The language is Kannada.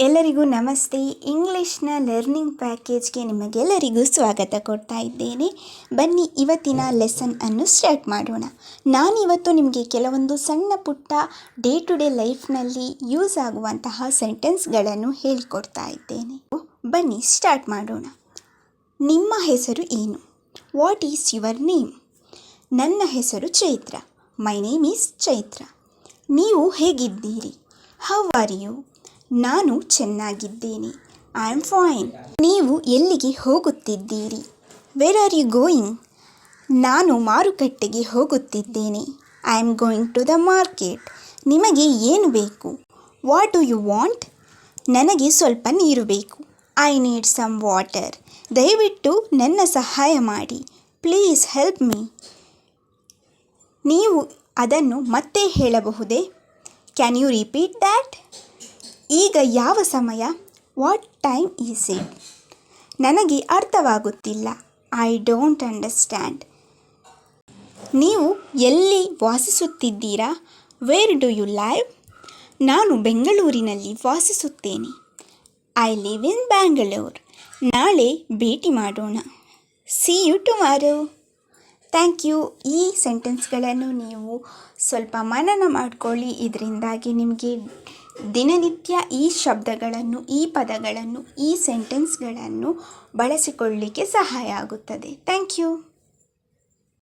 ಎಲ್ಲರಿಗೂ ನಮಸ್ತೆ. ಇಂಗ್ಲೀಷ್ನ ಲರ್ನಿಂಗ್ ಪ್ಯಾಕೇಜ್ಗೆ ನಿಮಗೆಲ್ಲರಿಗೂ ಸ್ವಾಗತ ಕೊಡ್ತಾ ಇದ್ದೇನೆ. ಬನ್ನಿ ಇವತ್ತಿನ ಲೆಸನ್ ಅನ್ನು ಸ್ಟಾರ್ಟ್ ಮಾಡೋಣ. ನಾನಿವತ್ತು ನಿಮಗೆ ಕೆಲವೊಂದು ಸಣ್ಣ ಪುಟ್ಟ ಡೇ ಟು ಡೇ ಲೈಫ್ನಲ್ಲಿ ಯೂಸ್ ಆಗುವಂತಹ ಸೆಂಟೆನ್ಸ್ಗಳನ್ನು ಹೇಳಿಕೊಡ್ತಾ ಇದ್ದೇನೆ. ಬನ್ನಿ ಸ್ಟಾರ್ಟ್ ಮಾಡೋಣ. ನಿಮ್ಮ ಹೆಸರು ಏನು? ವಾಟ್ ಈಸ್ ಯುವರ್ ನೇಮ್ ನನ್ನ ಹೆಸರು Chaitra. My name is Chaitra. ನೀವು ಹೇಗಿದ್ದೀರಿ? ಹೌ ಆರ್ ಯು ನಾನು ಚೆನ್ನಾಗಿದ್ದೇನೆ. ಐ ಆಮ್ ಫೈನ್ ನೀವು ಎಲ್ಲಿಗೆ ಹೋಗುತ್ತಿದ್ದೀರಿ? ವೆರ್ ಆರ್ ಯು ಗೋಯಿಂಗ್ ನಾನು ಮಾರುಕಟ್ಟೆಗೆ ಹೋಗುತ್ತಿದ್ದೇನೆ. I am going to the market ನಿಮಗೆ ಏನು ಬೇಕು? ವಾಟ್ ಡು ಯು ವಾಂಟ್ ನನಗೆ ಸ್ವಲ್ಪ ನೀರು ಬೇಕು. ಐ ನೀಡ್ ಸಮ್ ವಾಟರ್ ದಯವಿಟ್ಟು ನನ್ನ ಸಹಾಯ ಮಾಡಿ. ಪ್ಲೀಸ್ ಹೆಲ್ಪ್ ಮೀ ನೀವು ಅದನ್ನು ಮತ್ತೆ ಹೇಳಬಹುದೇ? ಕ್ಯಾನ್ ಯು ರಿಪೀಟ್ ದ್ಯಾಟ್ ಈಗ ಯಾವ ಸಮಯ? ವಾಟ್ ಟೈಮ್ ಈಸ್ ಇಟ್ ನನಗೆ ಅರ್ಥವಾಗುತ್ತಿಲ್ಲ. ಐ ಡೋಂಟ್ ಅಂಡರ್ಸ್ಟ್ಯಾಂಡ್ ನೀವು ಎಲ್ಲಿ ವಾಸಿಸುತ್ತಿದ್ದೀರಾ? ವೇರ್ ಡು ಯು ಲೈವ್ ನಾನು ಬೆಂಗಳೂರಿನಲ್ಲಿ ವಾಸಿಸುತ್ತೇನೆ. ಐ ಲಿವ್ ಇನ್ ಬ್ಯಾಂಗಳೂರ್ ನಾಳೆ ಭೇಟಿ ಮಾಡೋಣ. See you tomorrow thank you ಈ ಸೆಂಟೆನ್ಸ್ಗಳನ್ನು ನೀವು ಸ್ವಲ್ಪ ಮನನ ಮಾಡಿಕೊಳ್ಳಿ. ಇದರಿಂದಾಗಿ ನಿಮಗೆ ದಿನನಿತ್ಯ ಈ ಶಬ್ದಗಳನ್ನು ಈ ಪದಗಳನ್ನು ಈ ಸೆಂಟೆನ್ಸ್ಗಳನ್ನು ಬಳಸಿಕೊಳ್ಳಲಿಕ್ಕೆ ಸಹಾಯ ಆಗುತ್ತದೆ. Thank you.